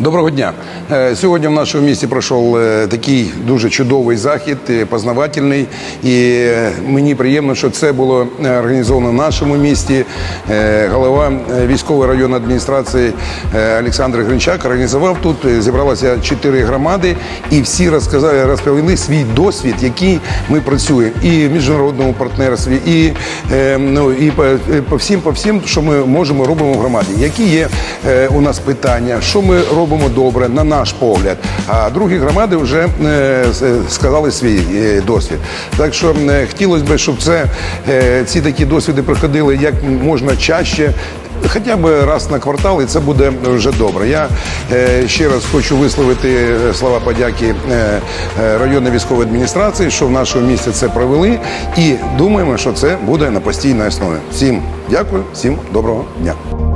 Доброго дня. Е, Сьогодні в нашому місті пройшов е, такий дуже чудовий захід, е, познавательний. І мені приємно, що це було організовано в нашому місті. Голова військової районної адміністрації Олександр Гринчак організував тут. Зібралося чотири громади, і всі розказали, розповіли свій досвід, який ми працюємо, і в міжнародному партнерстві, і, ну, і по, по всім, по всім, що ми можемо робимо в громаді. Які є у нас питання, що ми робимо добре, на наш погляд. А другі громади вже е, е, сказали свій е, досвід. Так що хотілося б, щоб це, ці такі досвіди приходили як можна чаще. Хоча б раз на квартал, і це буде вже добре. Я ще раз хочу висловити слова подяки районної військової адміністрації, що в нашому місті це провели, і думаємо, що це буде на постійній основі. Всім дякую, всім доброго дня.